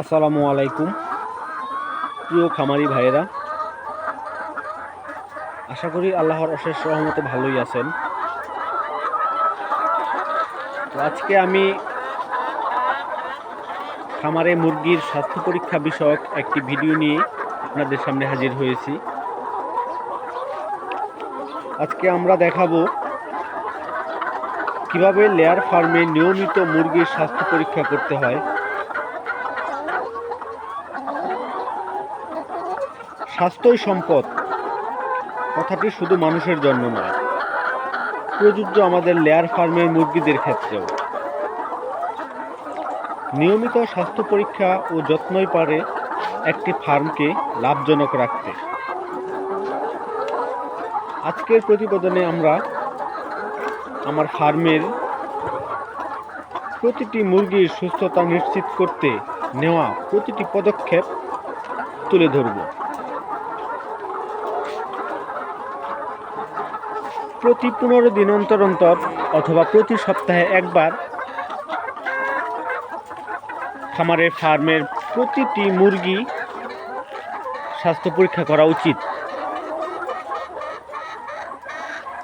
আসসালামু আলাইকুম। প্রিয় খামারি ভাইয়েরা, আশা করি আল্লাহর অশেষ রহমতে ভালোই আছেন। আজকে আমি খামারে মুরগির স্বাস্থ্য পরীক্ষা বিষয়ক একটি ভিডিও নিয়ে আপনাদের সামনে হাজির হয়েছি। আজকে আমরা দেখাবো কীভাবে লেয়ার ফার্মে নিয়মিত মুরগির স্বাস্থ্য পরীক্ষা করতে হয়। স্বাস্থ্যই সম্পদ। কথাটি শুধু মানুষের জন্য নয়, প্রযোজ্য আমাদের লেয়ার ফার্মের মুরগিদের ক্ষেত্রেও। নিয়মিত স্বাস্থ্য পরীক্ষা ও যত্নই পারে একটি ফার্মকে লাভজনক রাখতে। আজকের প্রতিবেদনে আমরা আমার ফার্মের প্রতিটি মুরগির সুস্থতা নিশ্চিত করতে নেওয়া প্রতিটি পদক্ষেপ তুলে ধরব। প্রতি পনেরো দিন অন্তর অন্তর অথবা প্রতি সপ্তাহে একবার খামারের ফার্মের প্রতিটি মুরগি স্বাস্থ্য পরীক্ষা করা উচিত।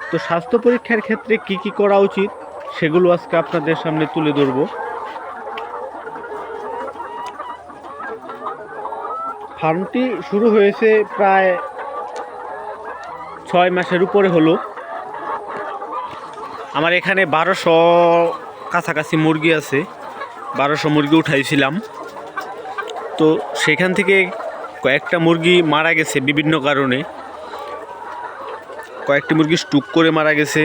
তো স্বাস্থ্য পরীক্ষার ক্ষেত্রে কি কি করা উচিত সেগুলো আজকে আপনাদের সামনে তুলে ধরব। ফার্মটি শুরু হয়েছে প্রায় ছয় মাসের উপরে হলো। আমার এখানে বারোশো কাছাকাছি মুরগি আছে। বারোশো মুরগি উঠাইছিলাম। তো সেখান থেকে কয়েকটা মুরগি মারা গেছে বিভিন্ন কারণে। কয়েকটি মুরগি স্টুক করে মারা গেছে।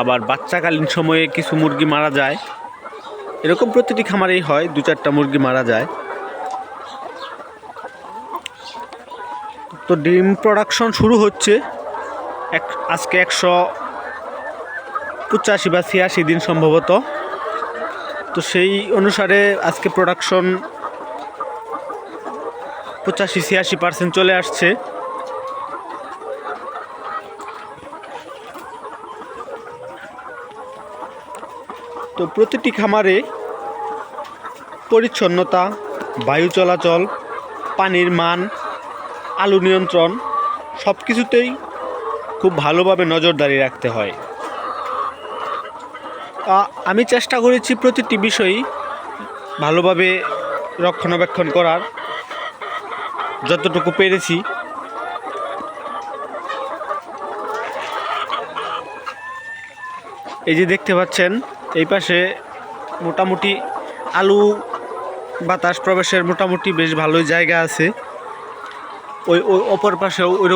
আবার বাচ্চাকালীন সময়ে কিছু মুরগি মারা যায়। এরকম প্রতিটি খামারেই হয়, দু চারটা মুরগি মারা যায়। তো ডিম প্রোডাকশন শুরু হচ্ছে। এক, আজকে একশো পঁচাশি বা ছিয়াশি দিন সম্ভবত। তো সেই অনুসারে আজকে প্রোডাকশন পঁচাশি, ছিয়াশি পার্সেন্ট চলে আসছে। তো প্রতিটি খামারে পরিচ্ছন্নতা, বায়ু চলাচল, পানির মান, আলু নিয়ন্ত্রণ সব কিছুতেই খুব ভালোভাবে নজরদারি রাখতে হয়। আমি চেষ্টা করেছি প্রতিটি বিষয়ই ভালোভাবে রক্ষণাবেক্ষণ করার, যতটুকু পেরেছি। এই যে দেখতে পাচ্ছেন, এই পাশে মোটামুটি আলু বাতাস প্রবেশের মোটামুটি বেশ ভালোই জায়গা আছে। ওই ওই অপর পাশেও ওই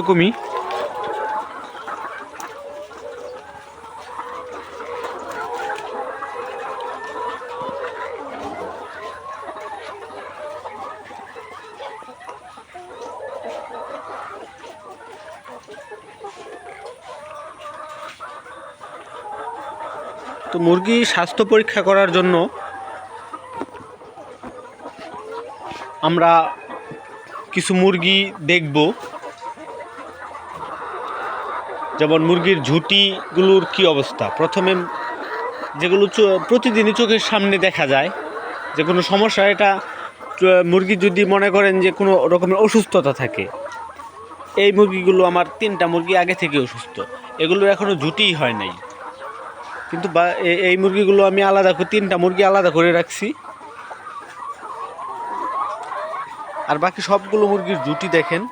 তো মুরগি স্বাস্থ্য পরীক্ষা করার জন্য আমরা কিছু মুরগি দেখব। যেমন মুরগির ঝুঁটিগুলোর কি অবস্থা? প্রথমে যেগুলো প্রতিদিনই চোখের সামনে দেখা যায়, যে কোনো সমস্যা, এটা মুরগি যদি মনে করেন যে কোনো রকমের অসুস্থতা থাকে, এই মুরগিগুলো আমার তিনটা মুরগি আগে থেকে অসুস্থ। এগুলো এখনও ঝুঁটিই হয় নাই। কিন্তু এই মুরগিগুলো আমি আলাদা করে, তিনটা মুরগি আলাদা করে রাখছি। আর বাকি সবগুলো মুরগির জুটি দেখেন,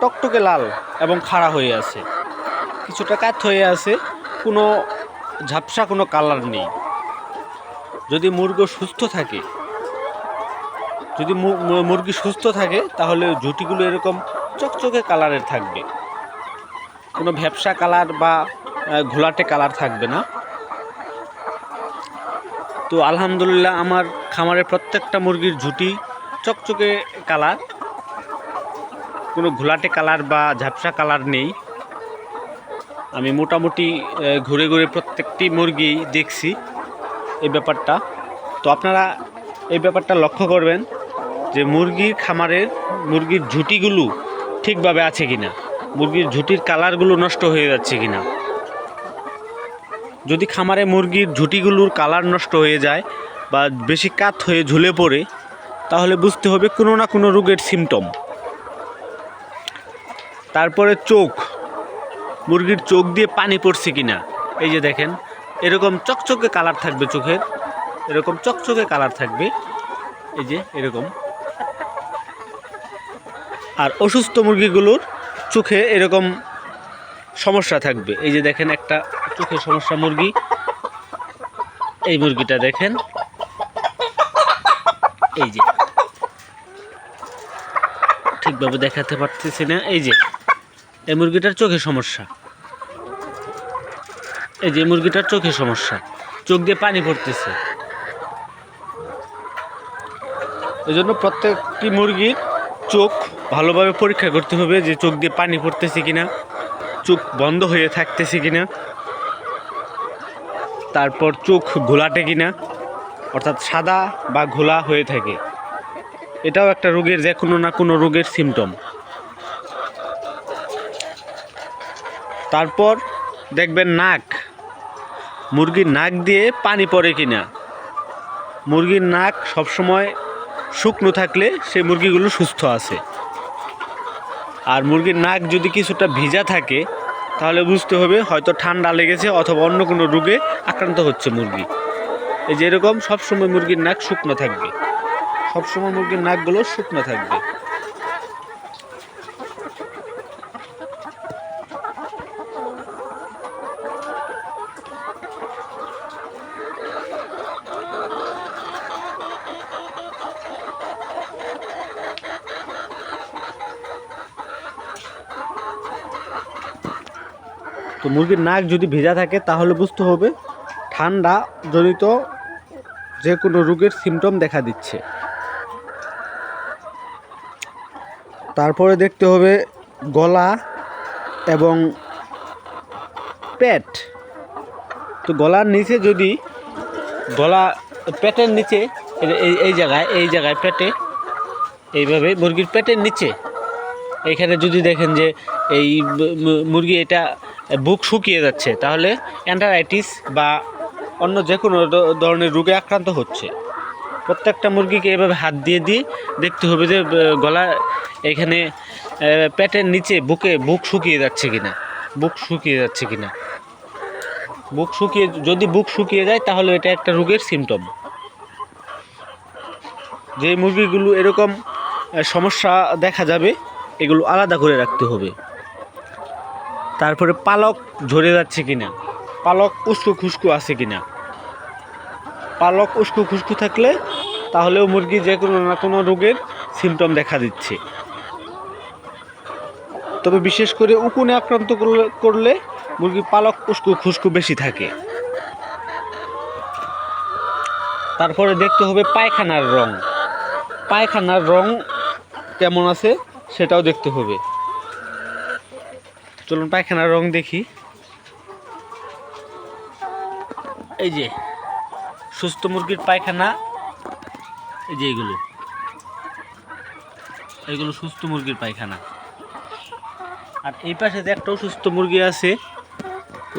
টকটকে লাল এবং খাড়া হয়ে আছে। কিছুটা কাত হয়ে আছে, কোনো ঝাপসা, কোনো কালার নেই। যদি মুরগি সুস্থ থাকে, যদি মুরগি সুস্থ থাকে, তাহলে জুটিগুলো এরকম চকচকে কালারের থাকবে। কোনো ভ্যাপসা কালার বা ঘোলাটে কালার থাকবে না। তো আলহামদুলিল্লাহ আমার খামারের প্রত্যেকটা মুরগির ঝুটি চকচকে কালার। কোনো ঘোলাটে কালার বা ঝাপসা কালার নেই। আমি মোটামুটি ঘুরে ঘুরে প্রত্যেকটি মুরগি দেখছি এই ব্যাপারটা। তো আপনারা এই ব্যাপারটা লক্ষ্য করবেন যে মুরগির খামারের মুরগির ঝুটিগুলো ঠিকভাবে আছে কিনা, মুরগির ঝুটির কালারগুলো নষ্ট হয়ে যাচ্ছে কিনা। যদি খামারে মুরগির ঝুঁটিগুলোর কালার নষ্ট হয়ে যায় বা বেশি কাত হয়ে ঝুলে পড়ে, তাহলে বুঝতে হবে কোনো না কোনো রোগের সিমটম তারপরে চোখ। মুরগির চোখ দিয়ে পানি পড়ছে কি না এই যে দেখেন, এরকম চকচকে কালার থাকবে চোখের, এরকম চকচকে কালার থাকবে। এই যে এরকম। আর অসুস্থ মুরগিগুলোর চোখে এরকম সমস্যা থাকবে। এই যে দেখেন একটা চোখের সমস্যা মুরগি। এই মুরগিটা দেখেন। এই যে। ঠিকভাবে দেখাতে পারতেছি না। এই যে, এই মুরগিটার চোখের সমস্যা। এই যে মুরগিটার চোখের সমস্যা। চোখ দিয়ে পানি পড়তেছে। এই জন্য প্রত্যেকটি মুরগির চোখ ভালোভাবে পরীক্ষা করতে হবে যে চোখ দিয়ে পানি পড়তেছে কিনা। চোখ বন্ধ হয়ে থাকতেছে কিনা? তারপর চোখ ঘোলাটে কিনা? অর্থাৎ সাদা বা ঘোলা হয়ে থাকে। এটাও একটা রোগের যে কোনো না কোনো রোগের সিমটম তারপর দেখবেন নাক। মুরগির নাক দিয়ে পানি পড়ে কিনা? মুরগির নাক সবসময় শুকনো থাকলে সেই মুরগিগুলো সুস্থ আছে। আর মুরগির নাক যদি কিছুটা ভিজা থাকে, তাহলে বুঝতে হবে হয়তো ঠান্ডা লেগেছে অথবা অন্য কোনো রোগে আক্রান্ত হচ্ছে মুরগি। এই যেরকম সবসময় মুরগির নাক শুকনো থাকবে। সবসময় মুরগির নাকগুলো শুকনো থাকবে। তো মুরগির নাক যদি ভেজা থাকে, তাহলে বুঝতে হবে ঠান্ডা জনিত যে কোনো রোগের সিমটম দেখা দিচ্ছে। তারপরে দেখতে হবে গলা এবং পেট। তো গলার নিচে যদি গলা, পেটের নিচে, এই এই- জায়গায়, এই জায়গায় পেটে, এইভাবে মুরগির পেটের নিচে এখানে যদি দেখেন যে এই মুরগি এটা বুক শুকিয়ে যাচ্ছে, তাহলে অ্যান্টারাইটিস বা অন্য যে কোনো ধরনের রোগে আক্রান্ত হচ্ছে। প্রত্যেকটা মুরগিকে এভাবে হাত দিয়ে দিয়ে দেখতে হবে যে গলা এখানে পেটের নিচে বুকে বুক শুকিয়ে যাচ্ছে কিনা, বুক শুকিয়ে যাচ্ছে কিনা। বুক শুকিয়ে, যদি বুক শুকিয়ে যায়, তাহলে এটা একটা রোগের সিমটম যে মুরগিগুলো এরকম সমস্যা দেখা যাবে, এগুলো আলাদা করে রাখতে হবে। তারপরে পালক ঝরে যাচ্ছে কিনা? পালক উস্কো খুস্কো আছে কিনা? পালক উস্কো খুস্কো থাকলে তাহলেও মুরগি যে কোনো না কোনো রোগের সিমটম দেখা দিচ্ছে। তবে বিশেষ করে উকুনে আক্রান্ত করলে মুরগি পালক উস্কো খুস্কো বেশি থাকে। তারপরে দেখতে হবে পায়খানার রং। পায়খানার রং কেমন আছে সেটাও দেখতে হবে। চলুন পায়খানার রং দেখি। এই যে, সুস্থ মুরগির পায়খানা। এই যে এইগুলো এইগুলো সুস্থ মুরগির পায়খানা। আর এই পাশে যে একটা সুস্থ মুরগি আছে,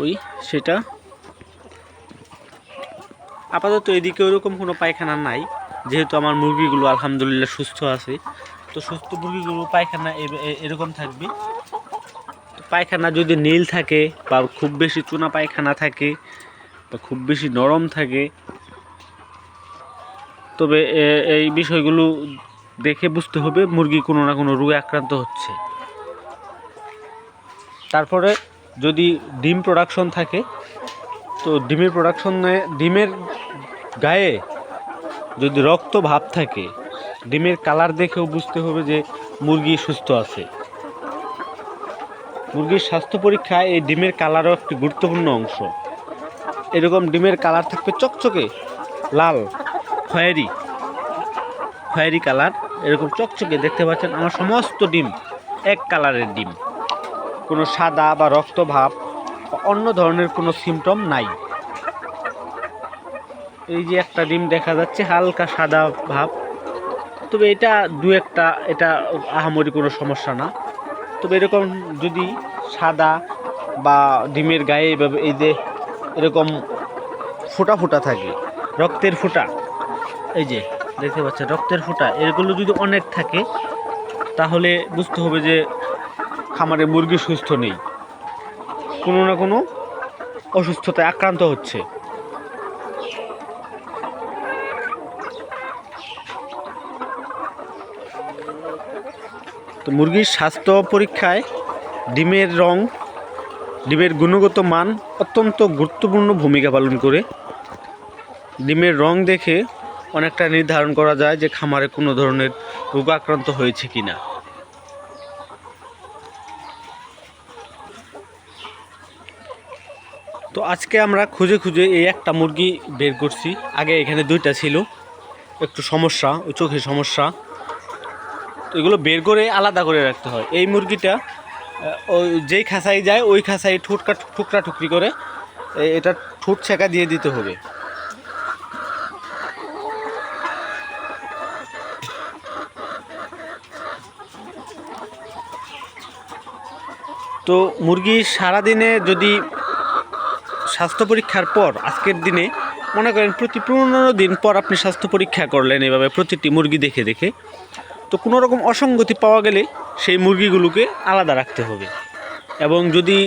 ওই সেটা। আপাতত এদিকে ওরকম কোনো পায়খানা নাই, যেহেতু আমার মুরগিগুলো আলহামদুলিল্লাহ সুস্থ আছে। তো সুস্থ মুরগিগুলো পায়খানা এরকম থাকবে। পায়খানা যদি নীল থাকে বা খুব বেশি চুনা পায়খানা থাকে বা খুব বেশি নরম থাকে, তবে এই বিষয়গুলো দেখে বুঝতে হবে মুরগি কোনো না কোনো রোগে আক্রান্ত হচ্ছে। তারপরে যদি ডিম প্রোডাকশন থাকে, তো ডিমের প্রোডাকশনে ডিমের গায়ে যদি রক্ত ভাব থাকে, ডিমের কালার দেখেও বুঝতে হবে যে মুরগি সুস্থ আছে। মুরগির স্বাস্থ্য পরীক্ষায় এই ডিমের কালারও একটি গুরুত্বপূর্ণ অংশ। এরকম ডিমের কালার থাকবে চকচকে, লাল, খয়েরি খয়েরি কালার। এরকম চকচকে দেখতে পাচ্ছেন আমার সমস্ত ডিম এক কালারের ডিম। কোনো সাদা বা রক্ত ভাব বা অন্য ধরনের কোনো সিমটম নাই। এই যে একটা ডিম দেখা যাচ্ছে, হালকা সাদা ভাব। তবে এটা দু একটা, এটা আহামরি কোনো সমস্যা না। তবে এরকম যদি সাদা বা ডিমের গায়ে এভাবে এই যে এরকম ফোঁটা ফোঁটা থাকে, রক্তের ফোঁটা, এই যে দেখতে পাচ্ছেন রক্তের ফোঁটা এগুলো যদি অনেক থাকে, তাহলে বুঝতে হবে যে খামারে মুরগি সুস্থ নেই। কোনো না কোনো অসুস্থতায় আক্রান্ত হচ্ছে। তো মুরগির স্বাস্থ্য পরীক্ষায় ডিমের রং, ডিমের গুণগত মান অত্যন্ত গুরুত্বপূর্ণ ভূমিকা পালন করে। ডিমের রং দেখে অনেকটা নির্ধারণ করা যায় যে খামারে কোনো ধরনের রোগ আক্রান্ত হয়েছে কি না তো আজকে আমরা খুঁজে খুঁজে এই একটা মুরগি বের করছি। আগে এখানে দুইটা ছিল। একটু সমস্যা, ওই চোখে সমস্যা। এগুলো বের করে আলাদা করে রাখতে হয়। এই মুরগিটা ওই যেই খাঁচাই যায়, ওই খাঁচাই ঠুটকা টুকরা টুকরি করে এটা ঠোঁট ছেঁকা দিয়ে দিতে হবে। তো মুরগি সারাদিনে যদি স্বাস্থ্য পরীক্ষার পর, আজকের দিনে, মনে করেন প্রতি পনেরো দিন পর আপনি স্বাস্থ্য পরীক্ষা করলেন এভাবে প্রতিটি মুরগি দেখে দেখে তো কোনো রকম অসঙ্গতি পাওয়া গেলে সেই মুরগিগুলোকে আলাদা রাখতে হবে। এবং যদি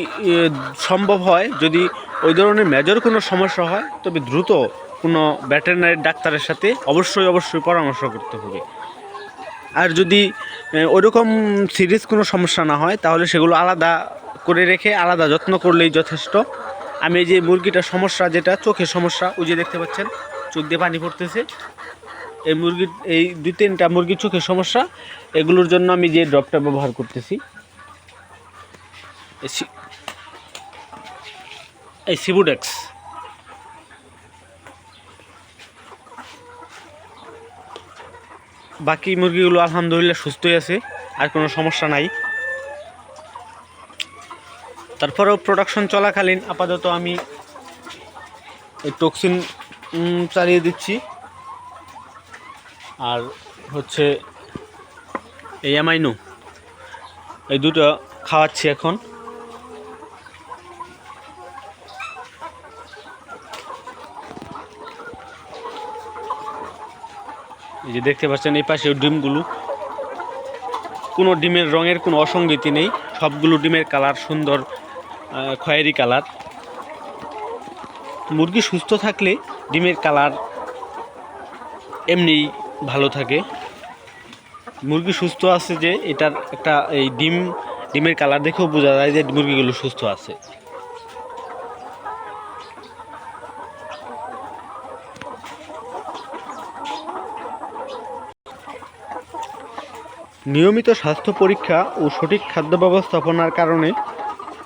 সম্ভব হয় যদি ওই ধরনের মেজর কোনো সমস্যা হয় তবে দ্রুত কোনো ভেটেরিনারি ডাক্তারের সাথে অবশ্যই অবশ্যই পরামর্শ করতে হবে। আর যদি এ, ওইরকম সিরিয়াস কোনো সমস্যা না হয় তাহলে সেগুলো আলাদা করে রেখে আলাদা যত্ন করলেই যথেষ্ট। আমি যে মুরগিটার সমস্যা যেটা চোখের সমস্যা ওই যে দেখতে পাচ্ছেন চোখ দিয়ে পানি পড়তেছে। এই মুরগির এই দুই তিনটা মুরগির চোখের সমস্যা, এগুলোর জন্য আমি যে ড্রপটা ব্যবহার করতেছি, এই সিবুডেক্স বাকি মুরগিগুলো আলহামদুলিল্লাহ সুস্থই আছে, আর কোনো সমস্যা নাই। তারপরেও প্রোডাকশন চলাকালীন আপাতত আমি এই টক্সিন চালিয়ে দিচ্ছি। আর হচ্ছে এই অ্যামাইনো। এই দুটো খাওয়াচ্ছি এখন। এই যে দেখতে পাচ্ছেন, এই পাশে ডিমগুলো। কোনো ডিমের রঙের কোনো অসঙ্গতি নেই। সবগুলো ডিমের কালার সুন্দর খয়েরি কালার। মুরগি সুস্থ থাকলে ডিমের কালার এমনি ভালো থাকে। মুরগি সুস্থ আছে যে, এটার একটা এই ডিম, ডিমের কালার দেখেও বোঝা যায় যে মুরগিগুলো সুস্থ আছে। নিয়মিত স্বাস্থ্য পরীক্ষা ও সঠিক খাদ্য ব্যবস্থাপনার কারণে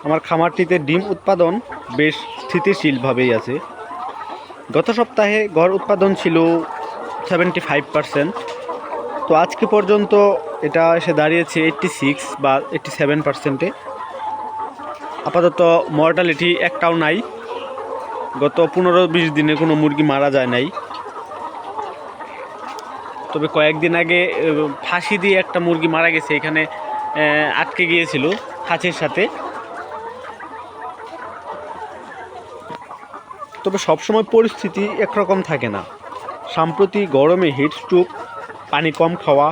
আমার খামারটিতে ডিম উৎপাদন বেশ স্থিতিশীলভাবেই আছে। গত সপ্তাহে গড় উৎপাদন ছিল সেভেন্টি ফাইভ পারসেন্ট তো আজকে পর্যন্ত এটা এসে দাঁড়িয়েছে এইট্টি সিক্স বা এইট্টি সেভেন পার্সেন্টে আপাতত মর্টালিটি একটাও নাই। গত পনেরো বিশ দিনে কোনো মুরগি মারা যায় নাই। তবে কয়েকদিন আগে ফাঁসি দিয়ে একটা মুরগি মারা গেছে, এখানে আটকে গিয়েছিল খাঁচের সাথে। তবে সবসময় পরিস্থিতি একরকম থাকে না। সাম্প্রতি গরমে হিট স্ট্রোক পানি কম খাওয়া,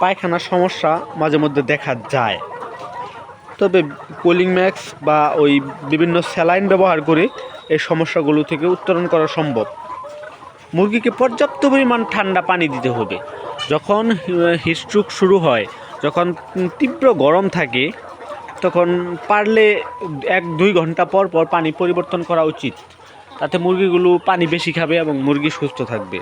পায়খানার সমস্যা মাঝে মধ্যে দেখা যায়। তবে কোলিং ম্যাক্স বা ওই বিভিন্ন স্যালাইন ব্যবহার করে এই সমস্যাগুলো থেকে উত্তরণ করা সম্ভব। মুরগিকে পর্যাপ্ত পরিমাণ ঠান্ডা পানি দিতে হবে। যখন হিটস্ট্রোক শুরু হয়, যখন তীব্র গরম থাকে, তখন পারলে এক দুই ঘণ্টা পর পর পানি পরিবর্তন করা উচিত। তাতে মুরগিগুলো পানি বেশি খাবে এবং মুরগি সুস্থ থাকবে।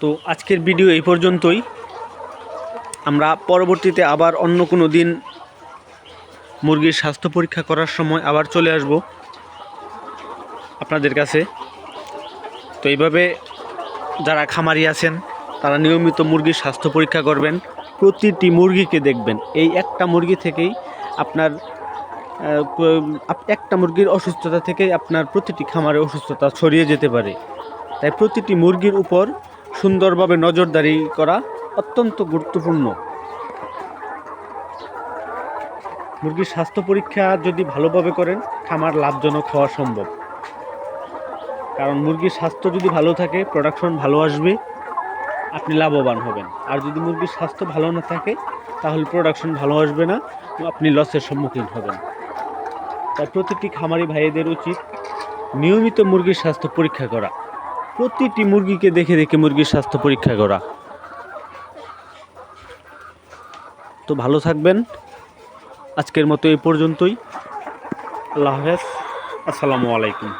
তো আজকের ভিডিও এই পর্যন্তই। আমরা পরবর্তীতে আবার অন্য কোনো দিন মুরগির স্বাস্থ্য পরীক্ষা করার সময় আবার চলে আসব আপনাদের কাছে। তো এইভাবে যারা খামারি আছেন, তারা নিয়মিত মুরগির স্বাস্থ্য পরীক্ষা করবেন। প্রতিটি মুরগিকে দেখবেন। এই একটা মুরগি থেকেই আপনার একটা মুরগির অসুস্থতা থেকেই আপনার প্রতিটি খামারে অসুস্থতা ছড়িয়ে যেতে পারে। তাই প্রতিটি মুরগির উপর সুন্দরভাবে নজরদারি করা অত্যন্ত গুরুত্বপূর্ণ। মুরগির স্বাস্থ্য পরীক্ষা যদি ভালোভাবে করেন, খামার লাভজনক হওয়া সম্ভব। কারণ মুরগির স্বাস্থ্য যদি ভালো থাকে প্রোডাকশন ভালো আসবে, আপনি লাভবান হবেন। আর যদি মুরগির স্বাস্থ্য ভালো না থাকে, তাহলে প্রোডাকশন ভালো আসবে না, আপনি লসের সম্মুখীন হবেন। তাই প্রতিটি খামারি ভাইদের উচিত নিয়মিত মুরগির স্বাস্থ্য পরীক্ষা করা। প্রতিটি মুরগিকে দেখে দেখে মুরগির স্বাস্থ্য পরীক্ষা করা। তো ভালো থাকবেন। আজকের মতো এই পর্যন্তই। আল্লাহ হাফেজ। আসসালামু আলাইকুম।